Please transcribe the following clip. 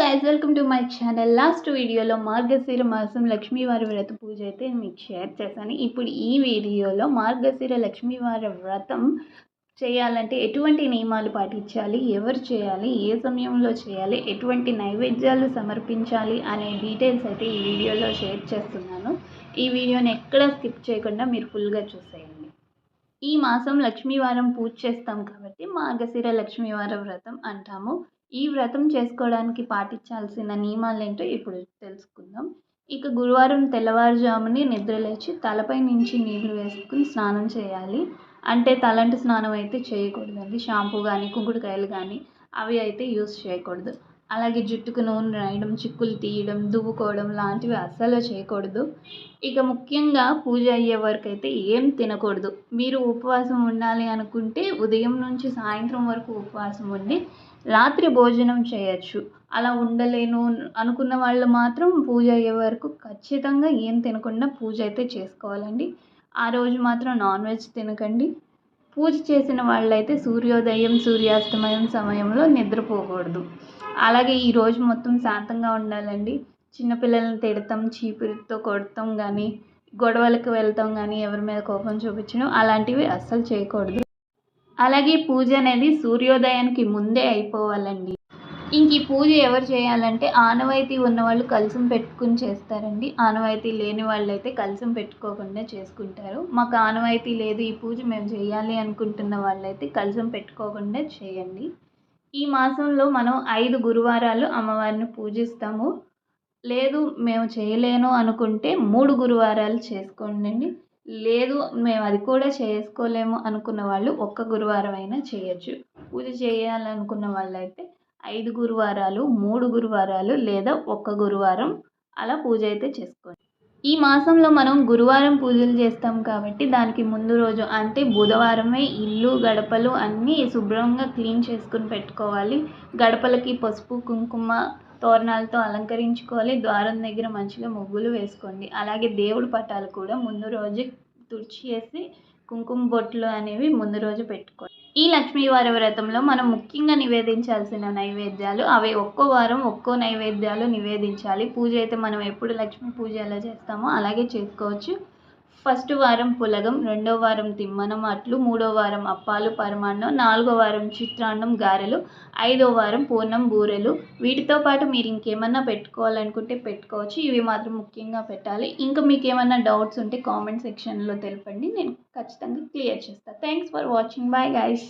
Guys welcome to my channel last వీడియోలో మార్గశిర మాసం లక్ష్మీవారి వ్రత పూజ అయితే మీకు షేర్ చేశాను. ఇప్పుడు ఈ వీడియోలో మార్గశిర లక్ష్మీవారి వ్రతం చేయాలంటే ఎటువంటి నియమాలు పాటించాలి? ఎవరు చేయాలి? ఏ సమయంలో చేయాలి? ఎటువంటి నైవేద్యాలు సమర్పించాలి? అనే డీటెయిల్స్ అయితే ఈ వీడియోలో షేర్ చేస్తున్నాను. ఈ వీడియోని ఎక్కడ స్కిప్ చేయకుండా మీరు ఫుల్గా చూసేయండి. ఈ మాసం లక్ష్మీవారం పూజ చేస్తాం కాబట్టి మార్గశిర లక్ష్మీవార వ్రతం అంటాము. ఈ వ్రతం చేసుకోవడానికి పాటించాల్సిన నియమాలు ఏంటో ఇప్పుడు తెలుసుకుందాం. ఇక గురువారం తెల్లవారుజాముని నిద్రలేచి తలపై నుంచి నీళ్ళు వేసుకుని స్నానం చేయాలి. అంటే తలంటి స్నానం అయితే చేయకూడదండి. షాంపూ కానీ కుంకుడుకాయలు కానీ అవి అయితే యూస్ చేయకూడదు. అలాగే జుట్టుకు నూనె రాయడం చిక్కులు తీయడం దువ్వుకోవడం లాంటివి అస్సలు చేయకూడదు. ఇక ముఖ్యంగా పూజ అయ్యే వరకు అయితే ఏం తినకూడదు. మీరు ఉపవాసం ఉండాలి అనుకుంటే ఉదయం నుంచి సాయంత్రం వరకు ఉపవాసం ఉండి రాత్రి భోజనం చేయొచ్చు. అలా ఉండలేను అనుకున్న వాళ్ళు మాత్రం పూజ అయ్యే వరకు ఖచ్చితంగా ఏం తినకుండా పూజ అయితే చేసుకోవాలండి. ఆ రోజు మాత్రం నాన్ వెజ్ తినకండి. పూజ చేసిన వాళ్ళైతే సూర్యోదయం సూర్యాస్తమయం సమయంలో నిద్రపోకూడదు. అలాగే ఈ రోజు మొత్తం శాంతంగా ఉండాలండి. చిన్నపిల్లల్ని తిడతాం చీపురుతో కొడతాం కానీ గొడవలకు వెళ్తాం కానీ ఎవరి మీద కోపం చూపించడం అలాంటివి అస్సలు చేయకూడదు. అలాగే పూజ అనేది సూర్యోదయానికి ముందే అయిపోవాలండి. ఇంక ఈ పూజ ఎవరు చేయాలంటే ఆనవాయితీ ఉన్నవాళ్ళు కలసం పెట్టుకుని చేస్తారండి. ఆనవాయితీ లేని వాళ్ళు అయితే కలసం పెట్టుకోకుండా చేసుకుంటారు. మాకు ఆనవాయితీ లేదు ఈ పూజ మేము చేయాలి అనుకుంటున్న వాళ్ళైతే కలసం పెట్టుకోకుండా చేయండి. ఈ మాసంలో మనం ఐదు గురువారాలు అమ్మవారిని పూజిస్తాము. లేదు మేము చేయలేను అనుకుంటే మూడు గురువారాలు చేసుకోండి లేదు మేము అది కూడా చేసుకోలేము అనుకున్న వాళ్ళు ఒక్క గురువారం అయినా చేయొచ్చు. పూజ చేయాలనుకున్న వాళ్ళైతే ఐదు గురువారాలు మూడు గురువారాలు లేదా ఒక్క గురువారం అలా పూజ అయితే చేసుకోండి. ఈ మాసంలో మనం గురువారం పూజలు చేస్తాం కాబట్టి దానికి ముందు రోజు అంటే బుధవారమే ఇల్లు గడపలు అన్నీ శుభ్రంగా క్లీన్ చేసుకుని పెట్టుకోవాలి. గడపలకి పసుపు కుంకుమ తోరణాలతో అలంకరించుకోవాలి. ద్వారం దగ్గర మంచిగా ముగ్గులు వేసుకోండి. అలాగే దేవుడి పటాలు కూడా ముందు రోజు తుడిచేసి కుంకుమ బొట్లు అనేవి ముందు రోజు పెట్టుకోండి ఈ లక్ష్మీవారి వ్రతంలో మనం ముఖ్యంగా నివేదించాల్సిన నైవేద్యాలు అవి ఒక్కో వారం ఒక్కో నైవేద్యాలు నివేదించాలి. పూజ అయితే మనం ఎప్పుడు లక్ష్మీ పూజ ఎలా చేస్తామో అలాగే చేసుకోవచ్చు. ఫస్ట్ వారం పులగం రెండో వారం తిమ్మనం అట్లు మూడో వారం అప్పాలు పరమాన్నం నాలుగో వారం చిత్రాన్నం గారెలు ఐదో వారం పూర్ణం బూరెలు. వీటితో పాటు మీరు ఇంకేమన్నా పెట్టుకోవాలనుకుంటే పెట్టుకోవచ్చు. ఇవి మాత్రం ముఖ్యంగా పెట్టాలి. ఇంకా మీకు ఏమన్నా డౌట్స్ ఉంటే కామెంట్ సెక్షన్లో తెలపండి. నేను ఖచ్చితంగా క్లియర్ చేస్తాను thanks for watching. Bye guys